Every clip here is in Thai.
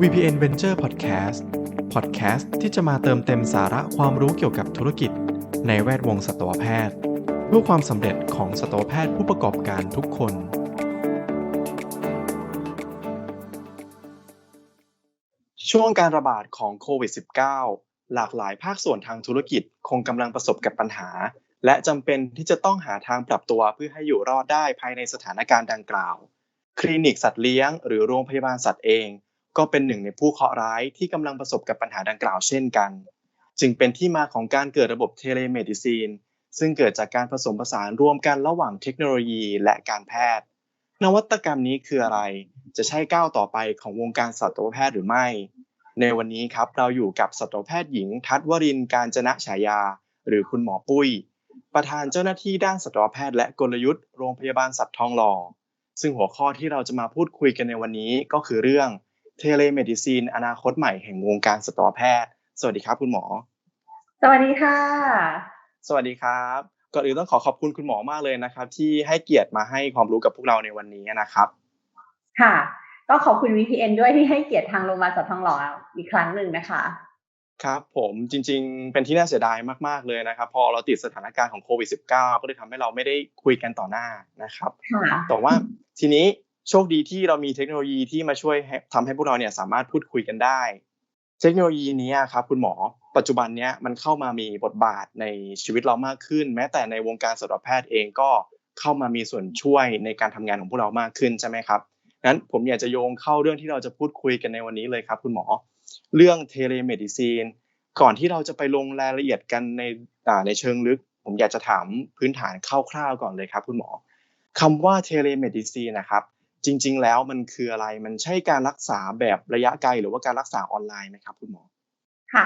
VPN Venture Podcast Podcast ที่จะมาเติมเต็มสาระความรู้เกี่ยวกับธุรกิจ ในแวดวงสัตวแพทย์ เพื่อความสำเร็จของสัตวแพทย์ผู้ประกอบการทุกคน ช่วงการระบาดของโควิด -19 หลากหลายภาคส่วนทางธุรกิจคงกำลังประสบกับปัญหา และจำเป็นที่จะต้องหาทางปรับตัวเพื่อให้อยู่รอดได้ภายในสถานการณ์ดังกล่าว คลินิกสัตว์เลี้ยง หรือโรงพยาบาลสัตว์เอง ก็เป็นหนึ่งในผู้เคราะห์ร้ายที่กำลังประสบกับปัญหาดังกล่าวเช่นกัน จึงเป็นที่มาของการเกิดระบบเทเลเมดิซีนซึ่งเกิดจากการผสมผสานร่วมกันระหว่างเทคโนโลยีและการแพทย์ นวัตกรรมนี้คืออะไร จะใช่ก้าวต่อไปของวงการสัตวแพทย์หรือไม่ ในวันนี้ครับเราอยู่กับสัตวแพทย์หญิง ทัศวรินการจนะฉายา หรือคุณหมอปุ้ย ประธานเจ้าหน้าที่ด้านสัตวแพทย์และกลยุทธ์โรงพยาบาลสัตว์ทองหล่อ ซึ่งหัวข้อที่เราจะมาพูดคุยกันในวันนี้ก็คือเรื่องเทเลเมดิซีนอนาคตใหม่แห่งวงการสัตวแพทย์ สวัสดีครับคุณหมอ สวัสดีค่ะ สวัสดีครับก่อนอื่นต้องขอขอบคุณคุณหมอมากเลยนะครับ ที่ให้เกียรติมาให้ความรู้กับพวกเราในวันนี้นะครับ ค่ะ ก็ขอบคุณ VPN ด้วยที่ให้เกียรติทางโรงพยาบาลสัตว์ทองหล่ออีกครั้งหนึ่งนะคะ ครับผมจริงๆ เป็นที่น่าเสียดายมากๆเลยนะครับ พอเราติดสถานการณ์ของโควิด -19 ก็เลยทำให้เราไม่ได้คุยกันต่อหน้านะครับค่ะแต่ว่าทีนี้โชคดีที่เรามีเทคโนโลยีที่มาช่วยให้ทำให้พวกเราเนี่ยสามารถพูดคุยกันได้ เทคโนโลยีนี้ครับคุณหมอปัจจุบันเนี้ยมันเข้ามามีบทบาทในชีวิตเรามากขึ้น แม้แต่ในวงการสัตวแพทย์เองก็เข้ามามีส่วนช่วยในการทำงานของพวกเรามากขึ้นใช่ไหมครับงั้นผมอยากจะโยงเข้าเรื่องที่เราจะพูดคุยกันในวันนี้เลยครับ คุณหมอ เรื่องเทเลเมดิซีนก่อนที่เราจะไปลงรายละเอียดกันในในเชิงลึก ผมอยากจะถามพื้นฐานคร่าวๆก่อนเลยครับ คุณหมอคำว่าเทเลเมดิซีนนะครับ จริง ๆ แล้วมันคืออะไรมันใช่การรักษาแบบระยะไกล หรือว่าการรักษาออนไลน์ไหมครับ คุณหมอค่ะ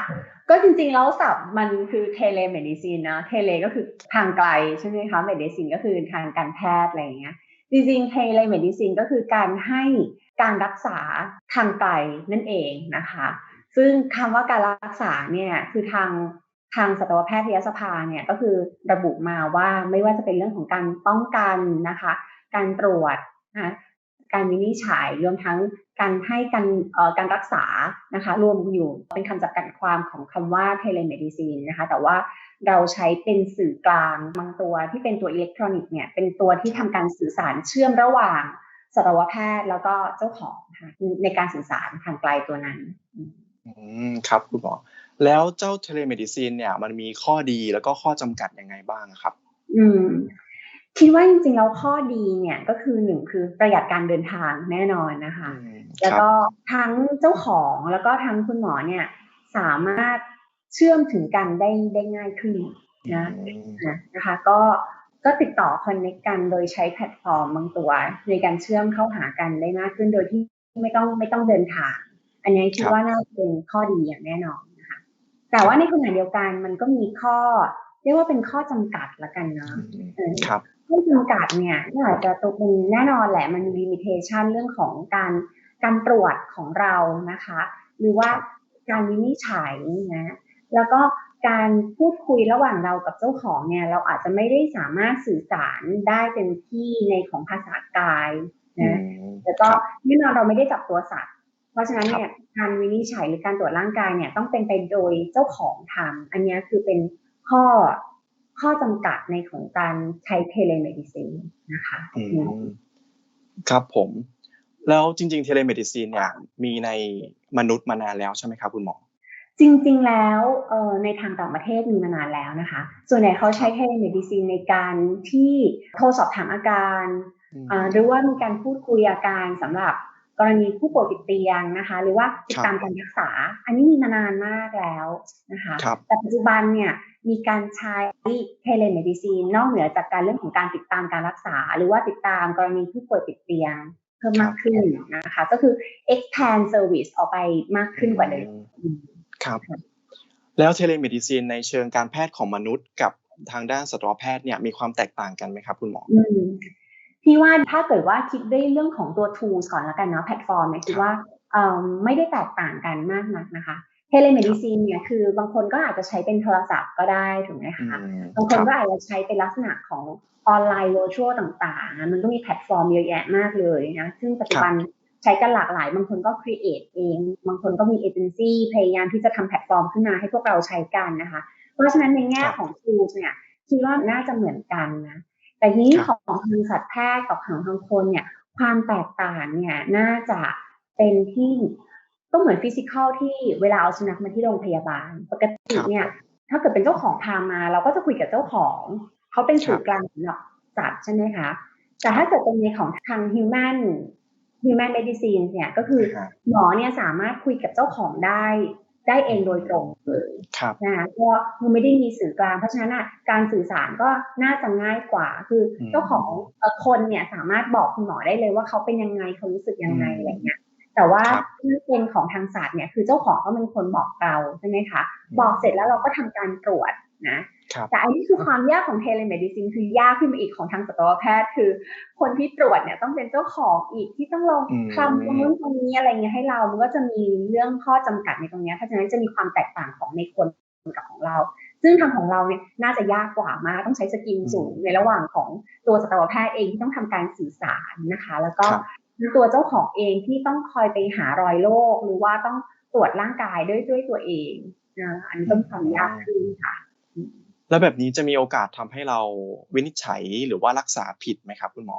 ก็จริงๆ แล้วศัพท์มันคือเทเลเมดิซีนนะเทเลก็คือทางไกลใช่ไหมคะเมดิซินก็คือทางการแพทย์อะไรอย่างเงี้ยจริงๆเทเลเมดิซินก็คือการให้การรักษาทางไกลนั่นเองนะคะ ซึ่งคำว่าการรักษาเนี่ยคือทางทางสัตวแพทยสภาเนี่ยก็คือระบุมาว่าไม่ว่าจะเป็นเรื่องของการป้องกันนะคะ การตรวจนะการวินิจฉัยรวมทั้งการให้การการรักษานะคะ รวมอยู่เป็นคำจำกัดความของคำว่าเทเลเมดิซีนนะคะ แต่ว่าเราใช้เป็นสื่อกลางบางตัวที่เป็นตัวอิเล็กทรอนิกส์เนี่ยเป็นตัวที่ทำการสื่อสารเชื่อมระหว่างสัตวแพทย์แล้วก็เจ้าของในการสื่อสารทางไกลตัวนั้น อืมครับคุณหมอ แล้วเจ้าเทเลเมดิซีนเนี่ยมันมีข้อดีแล้วก็ข้อจำกัดยังไงบ้างครับ อืม คิดว่าจริงๆแล้วข้อดีเนี่ยก็คือหนึ่งคือประหยัดการเดินทางแน่นอนนะคะแล้วก็ทั้งเจ้าของแล้วก็ทั้งคุณหมอเนี่ยสามารถเชื่อมถึงกันได้ได้ง่ายขึ้นนะนะคะก็ก็ติดต่อคอนเนคกันโดยใช้แพลตฟอร์มบางตัว ในการเชื่อมเข้าหากันได้มากขึ้นโดยที่ไม่ต้องไม่ต้องเดินทาง อันนี้คิดว่าน่าจะเป็นข้อดีอย่างแน่นอนนะคะแต่ว่าในขณะเดียวกันมันก็มีข้อ เรียกว่าเป็นข้อจำกัดละกันเนาะครับข้อจำกัดเนี่ยอาจจะตัวเป็นแน่นอนแหละมันมีลิมิเ t ชันเรื่องของการการตรวจของเรานะคะ หรือว่าการวินิจฉัยนะแล้วก็การพูดคุยระหว่างเรากับเจ้าของเนี่ย เราอาจจะไม่ได้สามารถสื่อสารได้เต็มที่ในของภาษากายนะแล้วก็แน่นอนเราไม่ได้จับตัวสัตว์เพ ราะฉะนั้นเนี่ยการวินิจฉัยหรือการตรวจร่างกายเนี่ยต้องเป็นไปโดยเจ้าของทำอันนี้คือเป็นข้อข้อจำกัดในของการใช้เทเลเมดิซีนนะคะครับผม แล้วจริง ๆ เทเลเมดิซีนเนี่ยมีในมนุษย์มานานแล้วใช่ไหมครับคุณหมอจริง ๆ แล้วเอ่อในทางต่างประเทศมีมานานแล้วนะคะ ส่วนใหญ่เขาใช้เทเลเมดิซีนในการที่โทรสอบถามอาการ หรือว่ามีการพูดคุยอาการสำหรับ กรณีผู้ป่วยติดเตียงนะคะ หรือว่าติดตามการรักษา อันนี้มีมานานมากแล้วนะคะแต่ปัจจุบันเนี่ยมีการใช้เทเลเมดิซีนนอกเหนือจากการเรื่องของการติดตามการรักษา หรือว่าติดตามกรณีผู้ป่วยติดเตียงเพิ่มมากขึ้นนะคะ ก็คือ expand service ออกไปมากขึ้นกว่าเดิมครับแล้วเทเลเมดิซีนในเชิงการแพทย์ของมนุษย์กับทางด้านสัตวแพทย์เนี่ยมีความแตกต่างกันไหมครับ คุณหมอ พี่ว่าถ้าเกิดว่าคิดได้เรื่องของตัว tools ก่อนแล้วกันเนาะแพลตฟอร์มเนี่ยคิดว่าไม่ได้แตกต่างกันมากนักนะคะเทเลเมดิซีนเนี่ยคือบางคนก็อาจจะใช้เป็นโทรศัพท์ก็ได้ถูกไหมคะบางคนก็อาจจะใช้เป็นลักษณะของออนไลน์ virtual ต่างๆ มันก็มีแพลตฟอร์มเยอะแยะมากเลยนะซึ่งปัจจุบันใช้กันหลากหลาย บางคนก็ create เอง บางคนก็มีเอเจนซี่พยายามที่จะทำแพลตฟอร์มขึ้นมาให้พวกเราใช้กันนะคะ เพราะฉะนั้นในแง่ของ tools เนี่ยคิดว่าน่าจะเหมือนกันนะ แต่ทีนี้ของทางสัตวแพทย์กับของทางคนเนี่ย ความแตกต่างเนี่ยน่าจะเป็นที่ก็เหมือนฟิสิกอลที่เวลาเอาสุนัขมาที่โรงพยาบาล ปกติเนี่ย ถ้าเกิดเป็นเจ้าของพามา เราก็จะคุยกับเจ้าของ เขาเป็นสื่อกลางสำหรับสัตว์ใช่ไหมคะ แต่ถ้าเกิดเป็นในของทาง human human medicine เนี่ยก็คือหมอเนี่ยสามารถคุยกับเจ้าของได้ ได้เองโดยตรงเลยนะคะก็มันไม่ได้มีสื่อกลาง เพราะฉะนั้นการสื่อสารก็น่าจะง่ายกว่า คือเจ้าของคนเนี่ยสามารถบอกคุณหมอได้เลยว่าเขาเป็นยังไงเขารู้สึกยังไงอะไรเงี้ยแต่ว่าที่เป็นของทางศาสตร์เนี่ยคือเจ้าของก็เป็นคนบอกเราใช่ไหมคะบอกเสร็จแล้วเราก็ทำการตรวจ นะแต่อันนี้คือความยากของเทเลเมดิซินคือยากขึ้นมาอีกของทางสัตวแพทย์คือ คนที่ตรวจเนี่ยต้องเป็นเจ้าของอีกที่ต้องลงคำตรงนู้นตรงนี้อะไรเงี้ยให้เรา มันก็จะมีเรื่องข้อจำกัดในตรงนี้เพราะฉะนั้นจะมีความแตกต่างของในคนกับของเรา ซึ่งทางของเราเนี่ยน่าจะยากกว่ามาก ต้องใช้สกิลสูงในระหว่างของตัวสัตวแพทย์เองที่ต้องทำการสื่อสารนะคะ แล้วก็ตัวเจ้าของเองที่ต้องคอยไปหารอยโรคหรือว่าต้องตรวจร่างกายด้วยด้วยตัวเองนะอันนี้ต้องความยากขึ้นค่ะ แล้วแบบนี้จะมีโอกาสทำให้เราวินิจฉัยหรือว่ารักษาผิดไหมครับ คุณหมอ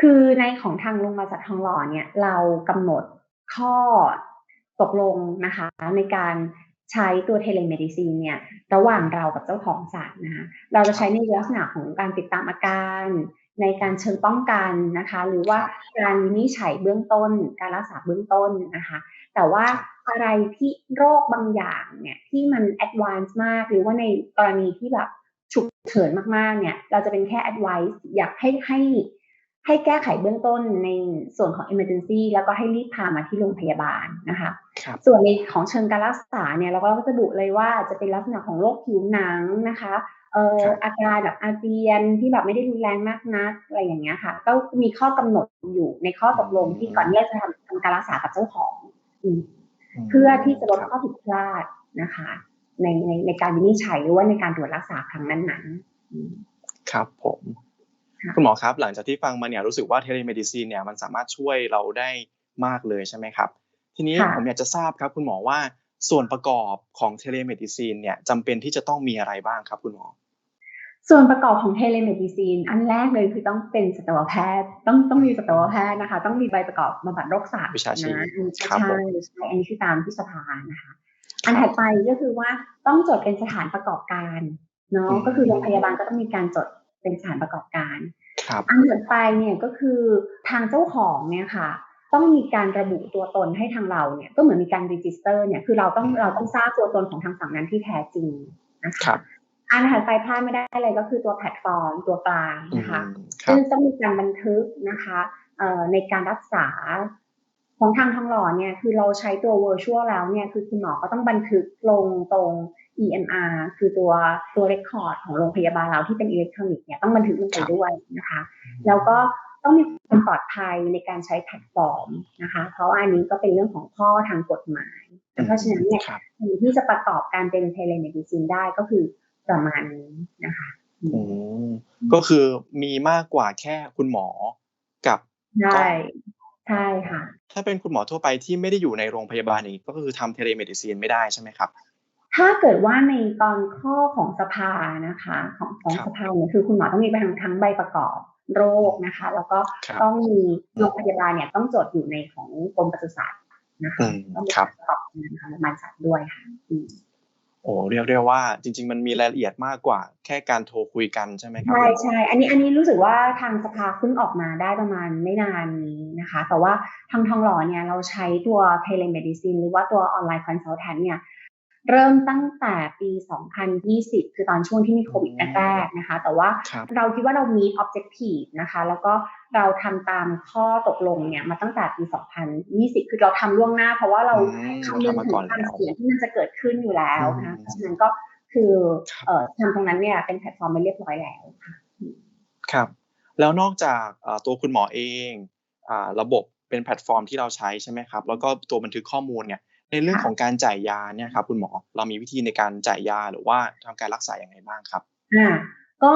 คือในของทางโรงพยาบาลสัตว์ทองหล่อเนี่ยเรากำหนดข้อตกลงนะคะในการใช้ตัวเทเลเมดิซีนเนี่ยระหว่างเรากับเจ้าของสัตว์นะคะเราจะใช้ในลักษณะของการติดตามอาการ ในการเชิงป้องกันนะคะ หรือว่าการวินิจฉัยเบื้องต้น การรักษาเบื้องต้นนะคะ แต่ว่าอะไรที่โรคบางอย่างเนี่ยที่มันแอดวานซ์มาก หรือว่าในกรณีที่แบบฉุกเฉินมากๆเนี่ย เราจะเป็นแค่ advice อยากให้ให้ให้แก้ไขเบื้องต้นในส่วนของ emergency แล้วก็ให้รีบพามาที่โรงพยาบาลนะคะส่วนในของเชิงการรักษาเนี่ยเราก็จะระบุเลยว่าจะเป็นลักษณะของโรคผิวหนังนะคะเอ่ออาการแบบอาเจียนที่แบบไม่ได้รุนแรงมากนักอะไรอย่างเงี้ยค่ะ ก็มีข้อกำหนดอยู่ในข้อตกลงที่ก่อนที่จะทำทำการรักษากับเจ้าของ เพื่อที่จะลดข้อผิดพลาดนะคะ ในในในการวินิจฉัยหรือว่าในการตรวจรักษาครั้งนั้นๆ ครับผมคุณหมอครับ หลังจากที่ฟังมาเนี่ยรู้สึกว่าเทเลเมดิซีนเนี่ยมันสามารถช่วยเราได้มากเลยใช่ไหมครับ ทีนี้ผมอยากจะทราบครับ คุณหมอว่าส่วนประกอบของเทเลเมดิซีนเนี่ยจำเป็นที่จะต้องมีอะไรบ้างครับ คุณหมอ ส่วนประกอบของเทเลเมดิซีนอันแรกเลยคือต้องเป็นสัตวแพทย์ ต้องต้องมีสัตวแพทย์นะคะ ต้องมีใบประกอบบำบัดโรคสัตว์นะใช่ใช่ใช่อันนี้คือตามที่สภานะคะ อันถัดไปก็คือว่าต้องจดเป็นสถานประกอบการเนาะก็คือโรงพยาบาลก็ต้องมีการจดเป็นสถานประกอบการอันถัดไปเนี่ยก็คือทางเจ้าของเนี่ยค่ะ ต้องมีการระบุตัวตนให้ทางเราเนี่ยก็เหมือนมีการรีจิสเตอร์เนี่ยคือเราต้องเราต้องทราบตัวตนของทางฝั่งนั้นที่แท้จริงนะคะ อันถัดไปพลาดไม่ได้เลยก็คือตัวแพลตฟอร์มตัวกลางนะคะซึ่งต้องมีการบันทึกนะคะในการรักษาของทางทองหล่อเนี่ยคือเราใช้ตัว virtual แล้วเนี่ยคือคุณหมอก็ต้องบันทึกลงตรง EMR คือตัวตัวเรคคอร์ดของโรงพยาบาลเราที่เป็นอิเล็กทรอนิกส์เนี่ยต้องบันทึกลงไปด้วยนะคะ แล้วก็ต้องมีความปลอดภัยในการใช้แพลตฟอร์มนะคะ เพราะว่าอันนี้ก็เป็นเรื่องของข้อทางกฎหมาย เพราะฉะนั้นเนี่ยที่จะประกอบการเป็นเทเลเมดิซินได้ก็คือ ประมาณนี้นะคะก็คือมีมากกว่าแค่คุณหมอกับใช่ใช่ค่ะ ถ้าเป็นคุณหมอทั่วไปที่ไม่ได้อยู่ในโรงพยาบาลนี้ก็คือทำเทเลเมดิซีนไม่ได้ใช่ไหมครับ ถ้าเกิดว่าในตอนข้อของสภานะคะ ของของสภาเนี่ยคือคุณหมอต้องมีทั้งทั้งใบประกอบโรคนะคะ แล้วก็ต้องมีโรงพยาบาลเนี่ยต้องจดอยู่ในของกรมปศุสัตว์นะคะต้องมีประกอบงานทางโรงพยาบาลสัตว์ด้วยค่ะ โอ้เรียกได้ว่าจริง ๆ มันมีรายละเอียดมากกว่า แค่การโทรคุยกันใช่ไหมครับใช่ใช่อันนี้อันนี้รู้สึกว่าทางสภาเพิ่งออกมาได้ประมาณไม่นานนี้นะคะ แต่ว่าทางทองหล่อเนี่ยเราใช้ตัวเทเลเมดิซินหรือว่าตัวออนไลน์คอนซัลแทนเนี่ย เริ่มตั้งแต่ปี 2020 คือตอนช่วงที่มีโควิดแรกๆนะคะ แต่ว่าเราคิดว่าเรามี objective นะคะ แล้วก็เราทำตามข้อตกลงเนี่ยมาตั้งแต่ปี 2020 คือเราทำล่วงหน้า เพราะว่าเราคำนึงถึงความเสี่ยงที่มันจะเกิดขึ้นอยู่แล้วนะคะเพราะฉะนั้นก็คือเอ่อทำตรงนั้นเนี่ยเป็นแพลตฟอร์มไปเรียบร้อยแล้วค่ะครับ แล้วนอกจากตัวคุณหมอเองระบบเป็นแพลตฟอร์มที่เราใช้ใช่ไหมครับ แล้วก็ตัวบันทึกข้อมูลเนี่ย ในเรื่องของการจ่ายยาเนี่ยครับคุณหมอเรามีวิธีในการจ่ายยาหรือว่าทำการรักษาอย่างไรบ้างครับอ่าก็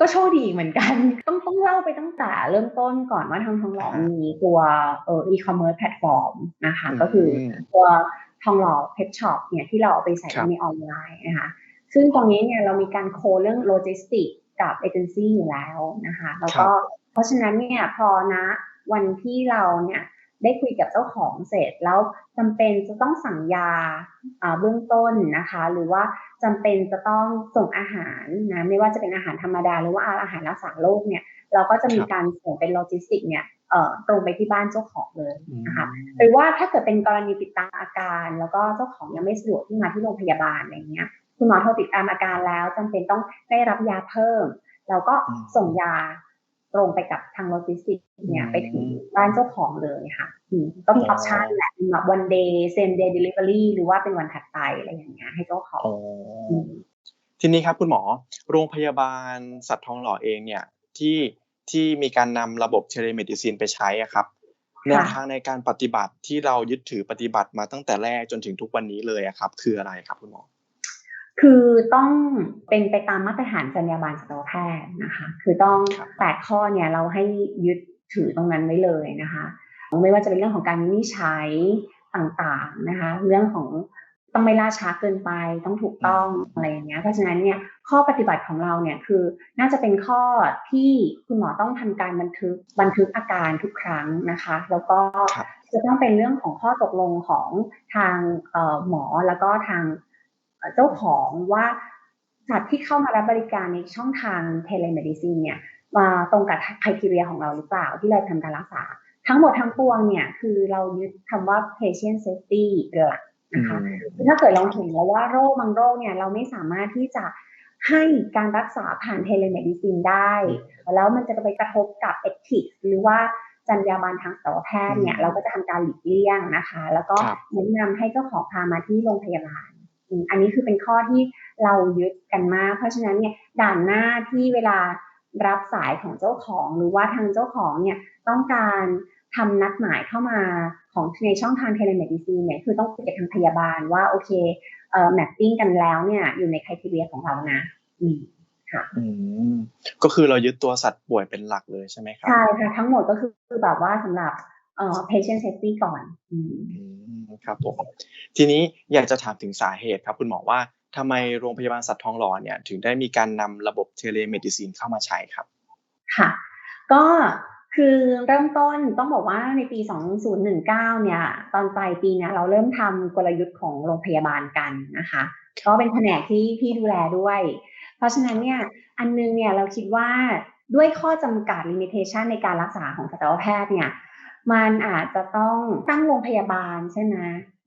ก็โชคดีเหมือนกัน ต้องต้องเล่าไปตั้งแต่เริ่มต้นก่อนว่าทางทองหล่ออ่ามีมีตัวเอ่อ e-commerce แพลตฟอร์มนะคะอืมก็คือตัวทองหล่อเพชช็อปเนี่ยที่เราเอาไปใส่ครับในออนไลน์นะคะซึ่งตรงนี้เนี่ยเรามีการโคเรื่องโลจิสติกกับเอเจนซี่อยู่แล้วนะคะแล้วก็เพราะฉะนั้นเนี่ยพอนะวันที่เราเนี่ย ได้คุยกับเจ้าของเสร็จแล้วจำเป็นจะต้องสั่งยาอ่าเบื้องต้นนะคะ หรือว่าจำเป็นจะต้องส่งอาหารนะไม่ว่าจะเป็นอาหารธรรมดา หรือว่าอาหารรักษาโรคเนี่ย เราก็จะมีครับการส่งเป็นโลจิสติกเนี่ยเอ่อตรงไปที่บ้านเจ้าของเลยอืมนะคะหรือว่าถ้าเกิดเป็นกรณีติดตามอาการ แล้วก็เจ้าของยังไม่สะดวกที่มาที่โรงพยาบาลอะไรเงี้ยคุณหมอโทรติดตามอาการแล้วจำเป็นต้องได้รับยาเพิ่ม เราก็อืมส่งยา ตรงไปกับทางโลจิสติกเนี่ยอืมไปถึงบ้านเจ้าของเลยค่ะอืมก็มีออ๋ออปชันแหละเป็นแบบ one day same day delivery หรือว่าเป็นวันถัดไปอะไรอย่างเงี้ยให้เจ้าของอ๋ออมทีนี้ครับคุณหมอโรงพยาบาลสัตว์ทองหล่อเองเนี่ยที่ที่มีการนำระบบเทเลเมดิซินไปใช้อะครับแนวทางในการปฏิบัติที่เรายึดถือปฏิบัติมาตั้งแต่แรกจนถึงทุกวันนี้เลยอะครับ คืออะไรครับคุณหมอ คือต้องเป็นไปตามมาตรฐานจรรยาบรรณสัตวแพทย์นะคะ คือต้องครับแปดข้อเนี่ยเราให้ยึดถือตรงนั้นไว้เลยนะคะ ไม่ว่าจะเป็นเรื่องของการวินิจฉัยต่างๆนะคะ เรื่องของต้องไม่ล่าช้าเกินไปต้องถูกต้องอะไรอย่างเงี้ยเพราะฉะนั้นเนี่ยข้อปฏิบัติของเราเนี่ยคือน่าจะเป็นข้อที่คุณหมอต้องทำการบันทึกบันทึกอาการทุกครั้งนะคะ แล้วก็ครับจะต้องเป็นเรื่องของข้อตกลงของทางเอ่อหมอแล้วก็ทาง เอ่อเจ้าของว่าสัตว์ที่เข้ามารับบริการในช่องทางเทเลเมดิซินเนี่ยมาตรงกับคุณทีเรียของเราหรือเปล่าที่เราทำการรักษา ทั้งหมดทั้งปวงเนี่ยคือเรายึดคำว่า patient safety เป็นหลักนะคะถ้าเกิดเราเห็นแล้วว่าโรคบางโรคเนี่ยเราไม่สามารถที่จะให้การรักษาผ่านเทเลเมดิซินได้ แล้วมันจะไปกระทบกับเอทิกหรือว่าจรรยาบรรณทางสัตวแพทย์เนี่ยอืมเราก็จะทำการหลีกเลี่ยงนะคะ แล้วก็ครับแนะนำให้เจ้าของพามาที่โรงพยาบาล อืมอันนี้คือเป็นข้อที่เรายึดกันมาก เพราะฉะนั้นเนี่ยด่านหน้าที่เวลารับสายของเจ้าของหรือว่าทางเจ้าของเนี่ยต้องการทำนัดหมายเข้ามาของในช่องทางเทเลเมดิซีนเนี่ยคือต้องคุยกับทางพยาบาลว่าโอเคเอ่อแมปปิ้งกันแล้วเนี่ยอยู่ในคุณทีเรียของเรานะอืมอืมก็คือเรายึดตัวสัตว์ป่วยเป็นหลักเลยใช่ไหมครับใช่ค่ะทั้งหมดก็คือคือแบบว่าสำหรับเอ่อ patient safety ก่อน อืมอืม ครับผมทีนี้อยากจะถามถึงสาเหตุครับ คุณหมอว่าทำไมโรงพยาบาลสัตว์ทองหล่อเนี่ยถึงได้มีการนำระบบเทเลเมดิซินเข้ามาใช้ครับ ค่ะ ก็คือเริ่มต้นต้องบอกว่าในปี 2019 เนี่ย ตอนปลายปีเนี่ยเราเริ่มทำกลยุทธ์ของโรงพยาบาลกันนะคะก็เป็นแผนกที่พี่ดูแลด้วย เพราะฉะนั้นเนี่ยอันนึงเนี่ยเราคิดว่าด้วยข้อจำกัด limitation ในการรักษาของสัตวแพทย์เนี่ย มันอาจจะต้องตั้งโรงพยาบาลใช่ไหม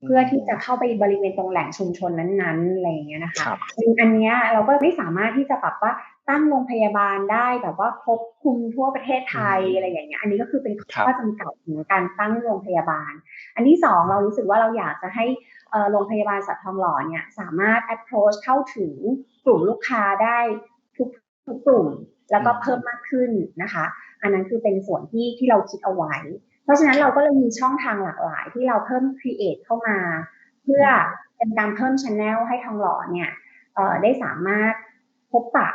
เพื่อที่จะเข้าไปบริเวณตรงแหล่งชุมชนนั้นๆอะไรอย่างเงี้ยนะคะครับซึ่งอันเนี้ยเราก็ไม่สามารถที่จะแบบว่าตั้งโรงพยาบาลได้แบบว่าครอบคลุมทั่วประเทศไทยอืมอะไรอย่างเงี้ยอันนี้ก็คือเป็นครัข้บอจำกัดของการตั้งโรงพยาบาล อันที่สองเรารู้สึกว่าเราอยากจะให้เอ่อโรงพยาบาลสัตว์ทองหล่อเนี่ยสามารถ approach เข้าถึงกลุ่มลูกค้าได้ทุกทุกกลุ่ม แล้วก็เพิ่มมากขึ้นนะคะ อันนั้นคือเป็นส่วนที่ที่เราคิดเอาไว้เพ ราะฉะนั้นเราก็เลยมีช่องทางหลากหลายที่เราเพิ่ม create เข้ามา เพื่อเป็นการเพิ่ม channel ให้ทองหล่อเนี่ยเอ่อได้สามารถพบปะ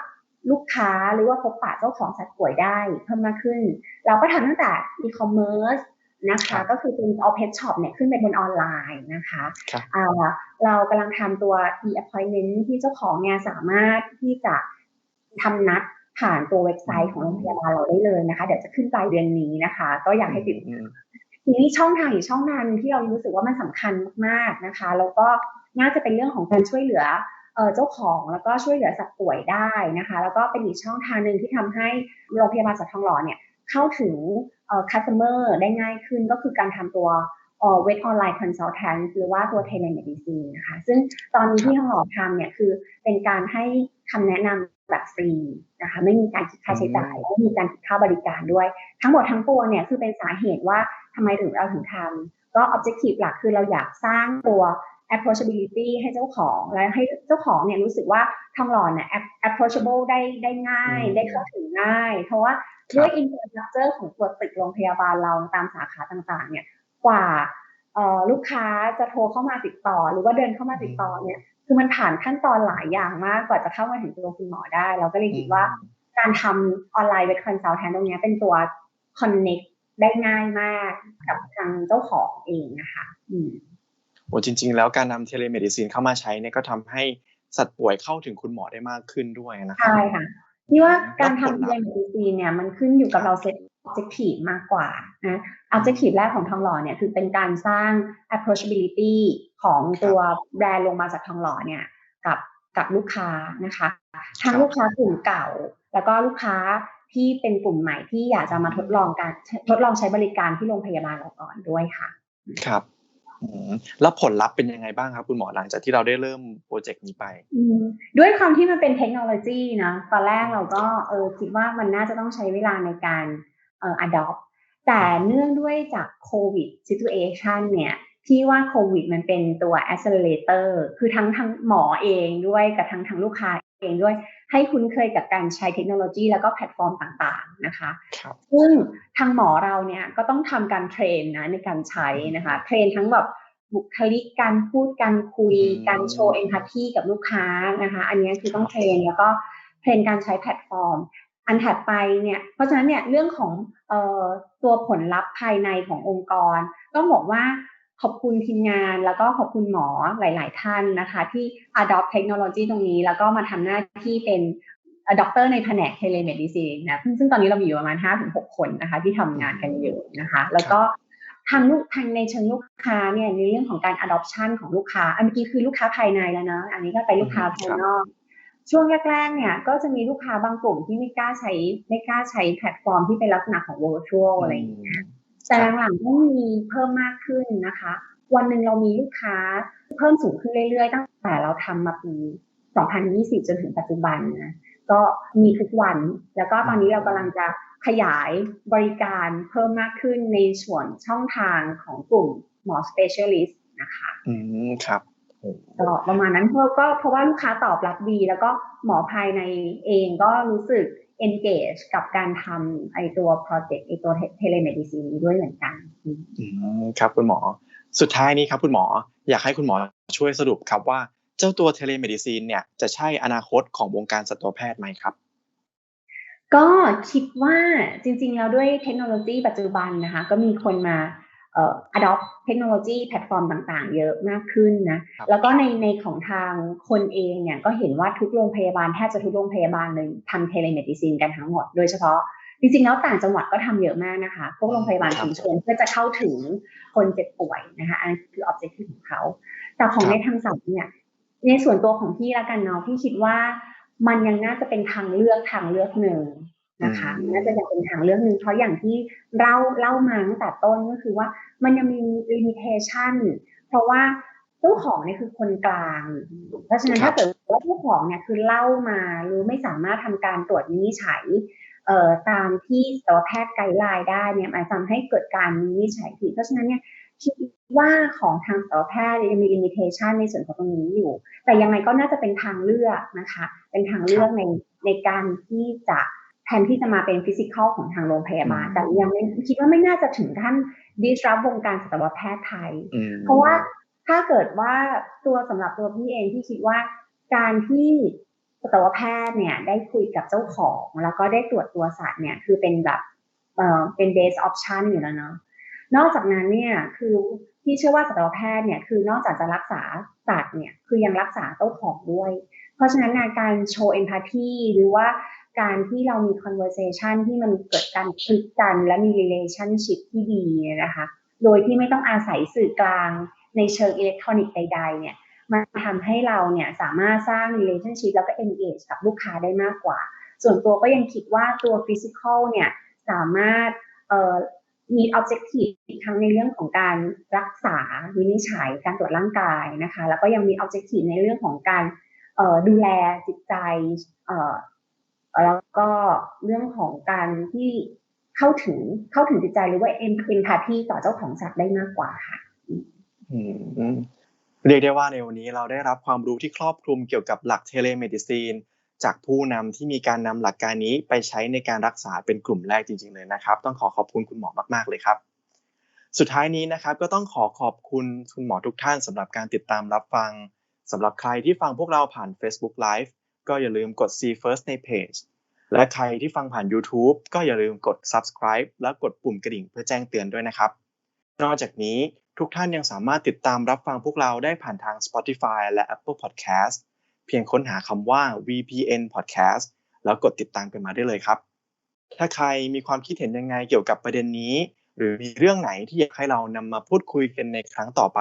ลูกค้าหรือว่าพบปะเจ้าของสัตว์ป่วยได้เพิ่มมากขึ้น เราก็ทำตั้งแต่ e-commerce นะครัคะบก็คือเป็น all pet shop เนี่ยขึ้นไปบนออนไลน์นะคะครับอ่าเรากำลังทำตัว e-appointment ที่เจ้าของเนี่ยสามารถที่จะทำนัด ผ่านตัวเว็บไซต์ของโรงพยาบาลเราได้เลยนะคะ เดี๋ยวจะขึ้นปลายเดือนนี้นะคะ ก็อยากให้ติดอืมทีนี้ช่องทางอีกช่องทางหนึ่งที่เรารู้สึกว่ามันสำคัญมากๆนะคะ แล้วก็น่าจะเป็นเรื่องของการช่วยเหลือเอ่อเจ้าของแล้วก็ช่วยเหลือสัตว์ป่วยได้นะคะ แล้วก็เป็นอีกช่องทางหนึ่งที่ทำให้โรงพยาบาลสัตว์ทองหล่อเนี่ยเข้าถึงเอ่อ customer ได้ง่ายขึ้นก็คือการทำตัว เอ่อ vet online consultant หรือว่าตัว telemedicine นะคะ ซึ่งตอนนี้ที่ทองหล่อทำเนี่ยคือเป็นการให้คำแนะนำแบบฟรีนะคะ ไม่มีการคิดค่าใช้จ่ายและไม่มีการคิดค่าบริการด้วย ทั้งหมดทั้งปวงเนี่ยคือเป็นสาเหตุว่าทำไมถึงเราถึงทำก็ objective หลักคือเราอยากสร้างตัว approachability ให้เจ้าของและให้เจ้าของเนี่ยรู้สึกว่าทองหล่อเนี่ย app- approachable ได้ได้ง่ายอืมได้เข้าถึงง่าย เพราะว่าครับด้วย infrastructure ของตัวตึกโรงพยาบาลเราตามสาขาต่างๆ เนี่ย กว่าเอ่อลูกค้าจะโทรเข้ามาติดต่อ หรือว่าเดินเข้ามาติดต่อเนี่ย คือมันผ่านขั้นตอนหลายอย่างมากกว่าจะเข้ามาถึงตัวคุณหมอได้ เราก็เลยคิดว่าการทำออนไลน์เว็บคอนซัลแทนตรงนี้เป็นตัว connect ได้ง่ายมากกับทางเจ้าของเองนะคะอืมโอ้จริง ๆ แล้วการนำเทเลเมดิซีนเข้ามาใช้เนี่ยก็ทำให้สัตว์ป่วยเข้าถึงคุณหมอได้มากขึ้นด้วยนะครัใช่ค่ะที่ว่าการแล้วผลทำลัเรีพยธ์นดีซีเนี่ยมันขึ้นอยู่กับเราเซต objective มากกว่านะ objective แรกของทองหล่อเนี่ยคือเป็นการสร้าง approachability ของตัวแบรนด์ลงมาจากทองหล่อเนี่ยกับกับลูกค้านะคะทั้งลูกค้ากลุ่มเก่า แล้วก็ลูกค้าที่เป็นกลุ่มใหม่ที่อยากจะมาทดลองการทดลองใช้บริการที่โรงพยาบาลเราก่อนด้วยค่ะ ครับอืมแล้วผลลัพธ์เป็นยังไงบ้างครับคุณหมอหลังจากที่เราได้เริ่มโปรเจกต์นี้ไปอืมด้วยความที่มันเป็นเทคโนโลยีนะตอนแรกเราก็เออคิดว่ามันน่าจะต้องใช้เวลาในการเอ่อ adopt แต่เนื่องด้วยจากโควิด situation เนี่ยที่ว่าโควิดมันเป็นตัว accelerator คือทั้งทั้งหมอเองด้วยกับทั้งทั้งลูกค้าเองด้วย ให้คุ้นเคยกับการใช้เทคโนโลยีแล้วก็แพลตฟอร์มต่างๆนะคะครับซึ่งทางหมอเราเนี่ยก็ต้องทำการเทรนนะในการใช้นะคะ เทรนทั้งแบบบุคลิกการพูดการคุยอืมการโชว์เอมพัตตีกับลูกค้านะคะ อันนี้คือต้องเทรนแล้วก็เทรนการใช้แพลตฟอร์ม อันถัดไปเนี่ย เพราะฉะนั้นเนี่ยเรื่องของเอ่อตัวผลลัพธ์ภายในขององค์กร ต้องบอกว่าขอบคุณทีมงานแล้วก็ขอบคุณหมอหลาย ๆ ท่านนะคะ ที่ adopt เทคโนโลยีตรงนี้ แล้วก็มาทำหน้าที่เป็นด็อกเตอร์ในแผนกเทเลเมดิซีนนะซึ่งซึ่งตอนนี้เรามีอยู่ประมาณ 5-6 คนนะคะ ที่ทำงานกันอยู่นะคะ แล้วก็ทางลูกทางในเชิงลูกค้าเนี่ยในเรื่องของการ adoption ของลูกค้า อันเมื่อกี้คือลูกค้าภายในแล้วเนะอันนี้ก็ไปลูกค้าภายนอก ช่วงแรกๆเนี่ยก็จะมีลูกค้าบางกลุ่มที่ไม่กล้าใช้ไม่กล้าใช้แพลตฟอร์มที่เป็นลักษณะของ virtual อะไรอย่างเงี้ยแต่หลังๆก็มีเพิ่มมากขึ้นนะคะ วันหนึ่งเรามีลูกค้าเพิ่มสูงขึ้นเรื่อยๆ ตั้งแต่เราทำมาปี 2020 จนถึงปัจจุบันนะก็มีทุกวันแล้วก็ตอนนี้เรากำลังจะขยายบริการเพิ่มมากขึ้นในส่วนช่องทางของกลุ่มหมอ specialist นะคะ อืม ครับ ก็ประมาณนั้นเพราะก็เพราะว่าลูกค้าตอบรับดี แล้วก็หมอภายในเองก็รู้สึก engage กับการทำไอตัว project ไอตัว telemedicine นี้ด้วยเหมือนกันอืมครับคุณหมอ สุดท้ายนี้ครับคุณหมออยากให้คุณหมอช่วยสรุปครับว่าเจ้าตัวเทเลเมดิซีนเนี่ยจะใช่อนาคตของวงการสัตวแพทย์ไหมครับ ก็คิดว่าจริงๆแล้วด้วยเทคโนโลยีปัจจุบันนะคะ ก็มีคนมาเอ่อ adopt เทคโนโลยีแพลตฟอร์มต่างๆ เยอะมากขึ้นนะครับแล้วก็ในในของทางคนเองเนี่ยก็เห็นว่าทุกโรงพยาบาลแทบจะทุกโรงพยาบาลเลยทำเทเลเมดิซินกันทั้งหมด โดยเฉพาะจริงๆแล้วต่างจังหวัดก็ทำเยอะมากนะคะ พวกโรงพยาบาลครับชุมชนเพื่อจะเข้าถึงคนเจ็บป่วยนะคะอันนนคือ objective ของเขา แต่ของครับในทางสัตว์เนี่ยในส่วนตัวของพี่ละกันเนาะพี่คิดว่ามันยังน่าจะเป็นทางเลือกทางเลือกหนึ่งนะคะอืมน่าจะยังเป็นทางเลือกหนึ่งเพราะอย่างที่เล่าเล่ามาตั้งแต่ต้นก็คือว่า มันยังมี limitation เพราะว่าเจ้าของเนี่ยคือคนกลาง เพราะฉะนั้นครัถ้าบเกิดว่าเจ้าของเนี่ยคือเล่ามาหรือไม่สามารถทำการตรวจวินิจฉัยเอ่อตามที่สัตวแพทย์ไกด์ไลน์ได้เนี่ยมันทำให้เกิดการวินิจฉัยผิดเพราะฉะนั้นเนี่ยคิดว่าของทางสัตวแพทย์ยังมี limitation ในส่วนของตรงนี้อยู่ แต่ยังไงก็น่าจะเป็นทางเลือกนะคะ เป็นทางเลือกในในการที่จะ แทนที่จะมาเป็นฟิสิกอลของทางโรงพยาบาลอืมแต่ยังไม่คิดว่าไม่น่าจะถึงขั้น disrupt วงการสัตวแพทย์ไทยอืมเพราะว่าถ้าเกิดว่าตัวสำหรับตัวพี่เองที่คิดว่าการที่สัตวแพทย์เนี่ยได้คุยกับเจ้าของแล้วก็ได้ตรวจตัวสัตว์เนี่ยคือเป็นแบบเอ่อเป็น base option อยู่แล้วเนาะนอกจากนั้นเนี่ยคือพี่เชื่อว่าสัตวแพทย์เนี่ยคือนอกจากจะรักษาสัตว์เนี่ยคือยังรักษาเจ้าของด้วย เพราะฉะนั้นงานการโชว์ empathy หรือว่า การที่เรามี conversation ที่มันเกิดการคลิกกันและมี relationship ที่ดีเนี่ยนะคะ โดยที่ไม่ต้องอาศัยสื่อกลางในเชิงอิเล็กทรอนิกส์ใด ๆ เนี่ยมันทำให้เราเนี่ยสามารถสร้าง relationship แล้วก็ engage กับลูกค้าได้มากกว่า ส่วนตัวก็ยังคิดว่าตัว physical เนี่ยสามารถเอ่อมี objective ทั้งในเรื่องของการรักษาวินิจฉัยการตรวจร่างกายนะคะ แล้วก็ยังมี objective ในเรื่องของการเอ่อดูแลจิตใจเอ่อ แล้วก็เรื่องของการที่เข้าถึงเข้าถึงจิตใจหรือว่า empathy ต่อเจ้าของสัตว์ได้มากกว่าค่ะเรียกได้ว่าในวันนี้เราได้รับความรู้ที่ครอบคลุมเกี่ยวกับหลักเทเลเมดิซีนจากผู้นำที่มีการนำหลักการนี้ไปใช้ในการรักษาเป็นกลุ่มแรกจริง ๆ เลยนะครับ ต้องขอขอบคุณคุณหมอมากๆเลยครับ สุดท้ายนี้นะครับ ก็ต้องขอขอบคุณคุณหมอทุกท่านสำหรับการติดตามรับฟังสำหรับใครที่ฟังพวกเราผ่าน Facebook Live ก็อย่าลืมกด See First ในเพจและใครที่ฟังผ่าน YouTube ก็อย่าลืมกด subscribe และกดปุ่มกระดิ่งเพื่อแจ้งเตือนด้วยนะครับ นอกจากนี้ทุกท่านยังสามารถติดตามรับฟังพวกเราได้ผ่านทาง Spotify และ Apple Podcast เพียงค้นหาคำว่า VPN Podcast แล้วกดติดตามกันมาได้เลยครับ ถ้าใครมีความคิดเห็นยังไงเกี่ยวกับประเด็นนี้ หรือมีเรื่องไหนที่อยากให้เรานำมาพูดคุยกันในครั้งต่อไป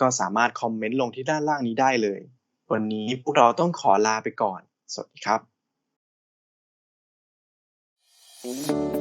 ก็สามารถคอมเมนต์ลงที่ด้านล่างนี้ได้เลย วันนี้พวกเราต้องขอลาไปก่อน สวัสดีครับ